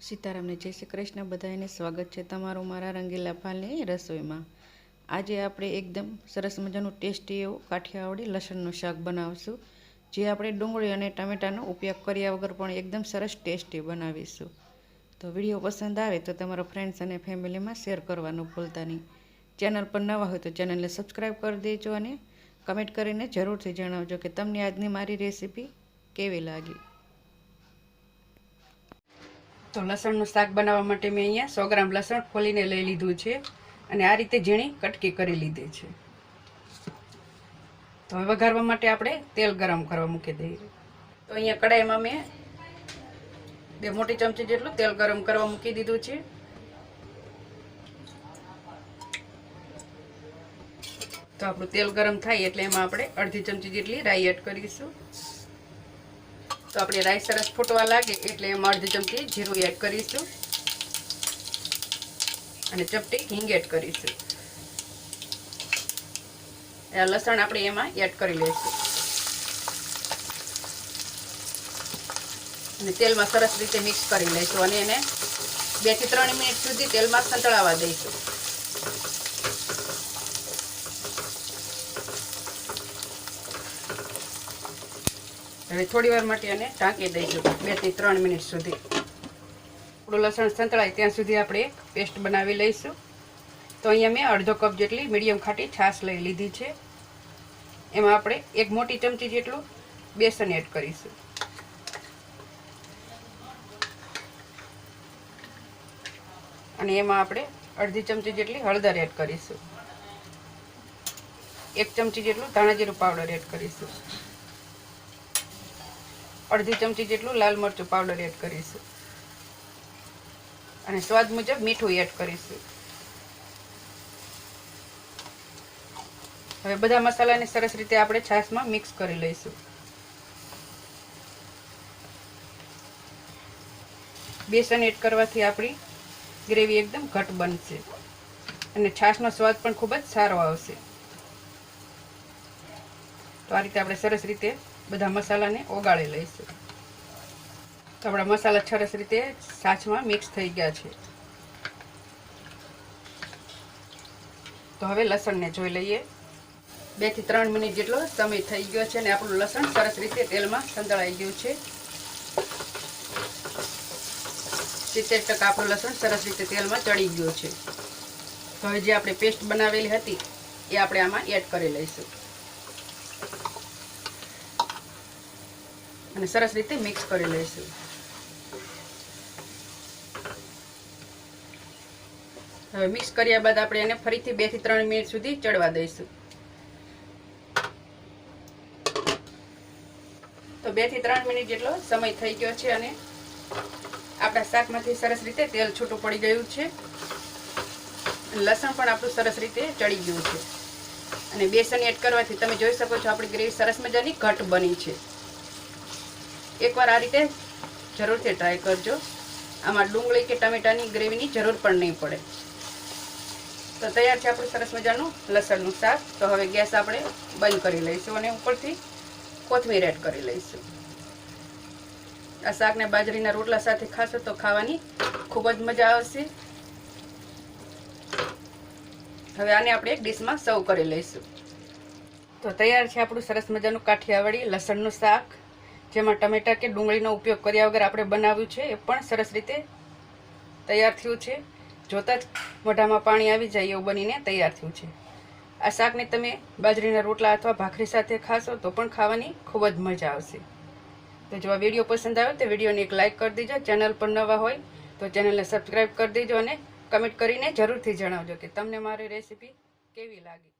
સીતારામને જય શ્રી કૃષ્ણ બધાને સ્વાગત છે તમારું મારા રંગીલા ફાલની રસોઈમાં. આજે આપણે એકદમ સરસ મજાનું ટેસ્ટી એવું કાઠિયાવાડી લસણનું શાક બનાવીશું, જે આપણે ડુંગળી અને ટામેટાનો ઉપયોગ કર્યા વગર પણ એકદમ સરસ ટેસ્ટી બનાવીશું. તો વીડિયો પસંદ આવે તો તમારા ફ્રેન્ડ્સ અને ફેમિલીમાં શેર કરવાનું ભૂલતા નહીં. ચેનલ પર નવા હોય તો ચેનલને સબસ્ક્રાઈબ કરી દેજો અને કમેન્ટ કરીને જરૂરથી જણાવજો કે તમને આજની મારી રેસીપી કેવી લાગી. તો લસણનું શાક બનાવવા માટે મેં અહીંયા સો ગ્રામ લસણ ખોલીને લઈ લીધું છે અને આ રીતે ઝીણી કટકી કરી લીધી છે. તો હવે વઘારવા માટે આપણે તેલ ગરમ કરવા મૂકી દઈએ. તો અહીંયા કડાઈમાં મેં બે મોટી ચમચી જેટલું તેલ ગરમ કરવા મૂકી દીધું છે. તો આપણું તેલ ગરમ થાય એટલે એમાં આપણે અડધી ચમચી જેટલી રાઈ એડ કરીશું. તો આપણે રાઈસ સરસ ફૂટવા લાગે એટલે એમાં અડધી ચમચી જીરું એડ કરીશું. અને ચપટી હિંગ એડ કરીશું. લસણ આપણે એમાં એડ કરી લઈશું. અને તેલમાં સરસ રીતે મિક્સ કરી લઈશું અને એને બેથી ત્રણ મિનિટ સુધી તેલમાં સંતળાવા દઈશું. હવે થોડી વાર માટે એને ટાંકી દઈશું, બેથી ત્રણ મિનિટ સુધી. થોડું લસણ સંતળાય ત્યાં સુધી આપણે પેસ્ટ બનાવી લઈશું. તો અહીંયા મેં અડધો કપ જેટલી મીડિયમ ખાટી છાશ લઈ લીધી છે. એમાં આપણે એક મોટી ચમચી જેટલું બેસન એડ કરીશું. અને એમાં આપણે અડધી ચમચી જેટલી હળદર એડ કરીશું. એક ચમચી જેટલું ધાણાજીરું પાવડર એડ કરીશું. અડધી ચમચી જેટલું લાલ મરચું પાવડર એડ કરીશું. અને સ્વાદ મુજબ મીઠું એડ કરીશું. હવે બધા મસાલાને સરસ રીતે આપણે છાશમાં મિક્સ કરી લઈશું. બેસન એડ કરવાથી આપણી ગ્રેવી એકદમ ઘટ બનશે. અને છાશનો સ્વાદ પણ ખૂબ જ સારો આવશે. તો આ રીતે આપણે સરસ રીતે બધા મસાલાને ઓગાળી લઈશું. તો આપણા મસાલા સરસ રીતે સાચમાં મિક્સ થઈ ગયા છે. તો હવે લસણને જોઈ લઈએ. બેથી ત્રણ મિનિટ જેટલો સમય થઈ ગયો છે અને આપણું લસણ સરસ રીતે તેલમાં સંતળાઈ ગયું છે. સિત્તેર ટકા આપણું લસણ સરસ રીતે તેલમાં ચડી ગયું છે. તો હવે જે આપણે પેસ્ટ બનાવેલી હતી, એ આપણે આમાં એડ કરી લઈશું. અને સરસ રીતે મિક્સ કરી લઈશું. હવે મિક્સ કર્યા બાદ આપણે એને ફરીથી બેથી ત્રણ મિનિટ સુધી ચડવા દઈશું. તો બેથી ત્રણ મિનિટ જેટલો સમય થઈ ગયો છે અને આપણા શાકમાંથી સરસ રીતે તેલ છૂટું પડી ગયું છે. લસણ પણ આપણું સરસ રીતે ચડી ગયું છે. અને બેસન એડ કરવાથી તમે જોઈ શકો છો આપણી ગ્રેવી સરસ મજાની ઘટ બની છે. એકવાર આ રીતે જરૂરથી ટ્રાય કરજો. આમાં ડુંગળી કે ટમેટાની ગ્રેવીની જરૂર પણ નહીં પડે. તો તૈયાર છે આપણું સરસ મજાનું લસણનું શાક. તો હવે ગેસ આપણે બંધ કરી લઈશું અને ઉપરથી કોથમીર એડ કરી લઈશું. આ શાકને બાજરીના રોટલા સાથે ખાશો તો ખાવાની ખૂબ જ મજા આવશે. હવે આને આપણે એક ડીશમાં સર્વ કરી લઈશું. તો તૈયાર છે આપણું સરસ મજાનું કાઠિયાવાડી લસણનું શાક. જેમાં ટમેટા કે ડુંગળીનો ઉપયોગ કર્યા વગર આપણે બનાવ્યું છે એ પણ સરસ રીતે તૈયાર થયું છે. જોતાં જ મોઢામાં પાણી આવી જાય એવું બનીને તૈયાર થયું છે. આ શાકને તમે બાજરીના રોટલા અથવા ભાખરી સાથે ખાશો તો પણ ખાવાની ખૂબ જ મજા આવશે. તો જો આ વીડિયો પસંદ આવ્યો તો વિડીયોને એક લાઇક કરી દેજો. ચેનલ પર નવા હોય તો ચેનલને સબસ્ક્રાઈબ કરી દેજો અને કમેન્ટ કરીને જરૂરથી જણાવજો કે તમને મારી રેસીપી કેવી લાગી.